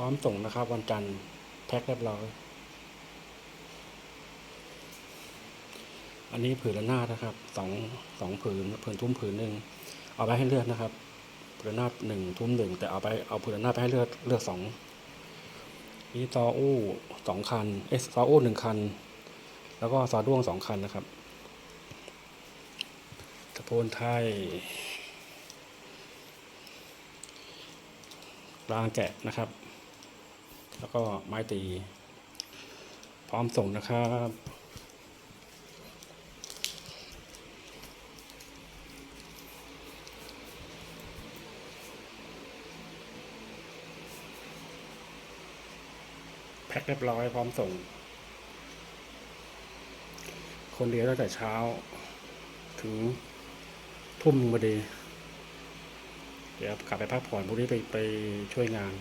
พร้อมส่งนะครับ วันจันทร์แพ็คเรียบร้อย อันนี้ผืนละนาดนะครับสองสองผืนผืนทุ่มผืนหนึ่งเอาไปให้เลือกนะครับผืนละนาดหนึ่งทุ่มหนึ่งแต่เอาไปเอาผืนละนาดไปให้เลือกเลือกสองนี่ซออู้สองคันเอสซออู้หนึ่งคัน แล้วก็ซอด้วงสองคันนะครับตะโพนไทยรางแกะนะครับ แล้วก็ไม้ตี พร้อมส่งนะครับแพ็คเรียบร้อยพร้อมส่ง คนเดียวตั้งแต่เช้า ถึงทุ่มหนึ่งพอดี เดี๋ยวกลับไปพักผ่อนพรุ่งนี้ไปไปช่วยงาน